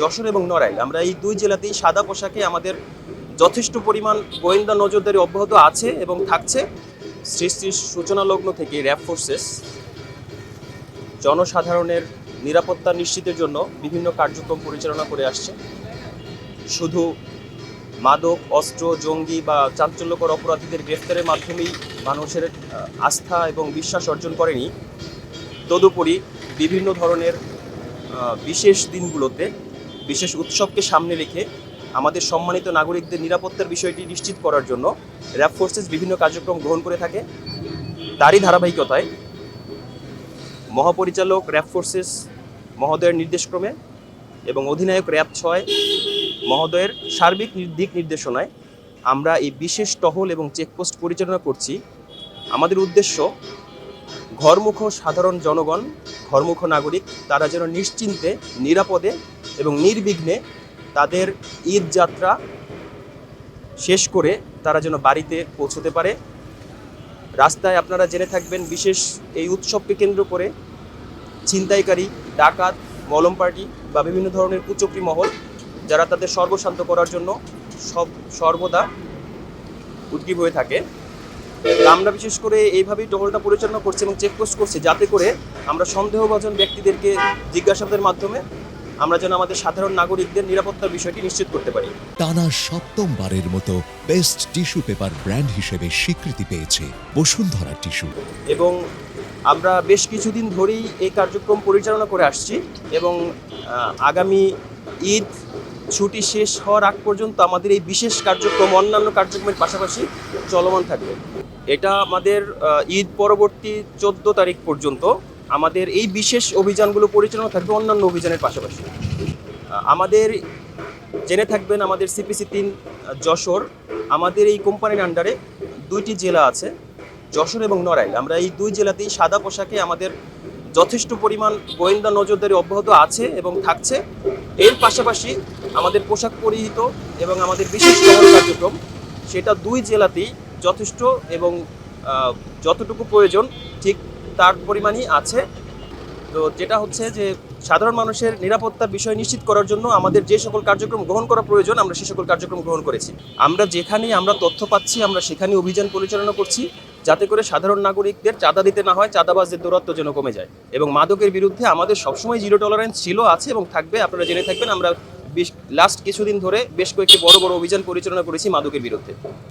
যশোর এবং নড়াইল। আমরা এই দুই জেলাতেই সাদা পোশাকে আমাদের যথেষ্ট পরিমাণ গোয়েন্দা নজরদারি অব্যাহত আছে এবং থাকছে। সৃষ্টির সূচনা লগ্ন থেকে র্যাব ফোর্সেস জনসাধারণের নিরাপত্তা নিশ্চিতের জন্য বিভিন্ন কার্যক্রম পরিচালনা করে আসছে। শুধু মাদক, অস্ত্র, জঙ্গি বা চাঞ্চল্যকর অপরাধীদের গ্রেফতারের মাধ্যমেই মানুষের আস্থা এবং বিশ্বাস অর্জন করেনি। তদুপরি বিভিন্ন ধরনের বিশেষ দিনগুলোতে বিশেষ উৎসবকে সামনে রেখে আমাদের সম্মানিত নাগরিকদের নিরাপত্তার বিষয়টি নিশ্চিত করার জন্য র্যাব ফোর্সেস বিভিন্ন কার্যক্রম গ্রহণ করে থাকে। তারই ধারাবাহিকতায় মহাপরিচালক র্যাব ফোর্সেস মহোদয়ের নির্দেশক্রমে এবং অধিনায়ক র্যাব ছয় মহোদয়ের সার্বিক দিক নির্দেশনায় আমরা এই বিশেষ টহল এবং চেকপোস্ট পরিচালনা করছি। আমাদের উদ্দেশ্য ঘরমুখ সাধারণ জনগণ ঘরমুখ নাগরিক, তারা যেন নিশ্চিন্তে, নিরাপদে এবং নির্বিঘ্নে তাদের ঈদ যাত্রা শেষ করে তারা যেন বাড়িতে পৌঁছতে পারে। রাস্তায় আপনারা জেনে থাকবেন, বিশেষ এই উৎসবকে কেন্দ্র করে ছিনতাইকারী, ডাকাত, মলম পার্টি বা বিভিন্ন ধরনের কুচক্রি মহল, যারা তাদের সর্বশান্ত করার জন্য সব, সর্বদা উদ্গ্রীব হয়ে থাকে। আমরা বিশেষ করে এইভাবেই টহলটা পরিচালনা করছি এবং চেকপোস্ট করছি যাতে করে আমরা সন্দেহভাজন ব্যক্তিদেরকে জিজ্ঞাসাবাদের মাধ্যমে আমরা যেন আমাদের সাধারণ নাগরিকদের নিরাপত্তার বিষয়টি নিশ্চিত করতে পারি। টানা সপ্তমবারের মতো বেস্ট টিস্যু পেপার ব্র্যান্ড হিসেবে স্বীকৃতি পেয়েছে বসুন্ধরা টিস্যু এবং আমরা বেশ কিছুদিন ধরেই এই কার্যক্রম পরিচালনা করে আসছি এবং আগামী ঈদ ছুটি শেষ হওয়ার আগ পর্যন্ত আমাদের এই বিশেষ কার্যক্রম, অন্যান্য কার্যক্রমের পাশাপাশি চলমান থাকবে। এটা আমাদের ঈদ পরবর্তী চোদ্দ তারিখ পর্যন্ত আমাদের এই বিশেষ অভিযানগুলো পরিচালনা থাকবে অন্যান্য অভিযানের পাশাপাশি। আমাদের জেনে থাকবেন আমাদের সিপিসি তিন যশোর। আমাদের এই কোম্পানির আন্ডারে দুইটি জেলা আছে, যশোর এবং নড়াইল। আমরা এই দুই জেলাতেই সাদা পোশাকে আমাদের যথেষ্ট পরিমাণ গোয়েন্দা নজরদারি অব্যাহত আছে এবং থাকছে। এর পাশাপাশি আমাদের পোশাক পরিহিত এবং আমাদের বিশেষ টহল কার্যক্রম, সেটা দুই জেলাতেই যথেষ্ট এবং যতটুকু প্রয়োজন, ঠিক তার পরিমাণই আছে। তো যেটা হচ্ছে যে, সাধারণ মানুষের নিরাপত্তার বিষয় নিশ্চিত করার জন্য আমাদের যে সকল কার্যক্রম গ্রহণ করা প্রয়োজন, আমরা সে সকল কার্যক্রম গ্রহণ করেছি। আমরা যেখানেই আমরা তথ্য পাচ্ছি, আমরা সেখানে অভিযান পরিচালনা করছি, যাতে করে সাধারণ নাগরিকদের চাঁদা দিতে না হয়, চাঁদাবাজদের দৌরাত্ম যেন কমে যায়। এবং মাদকের বিরুদ্ধে আমাদের সবসময় জিরো টলারেন্স ছিল, আছে এবং থাকবে, আপনারা জেনে থাকবেন, আমরা বেশ লাস্ট কিছুদিন ধরে বেশ কয়েকটি বড় বড় অভিযান পরিচালনা করেছি মাদকের বিরুদ্ধে।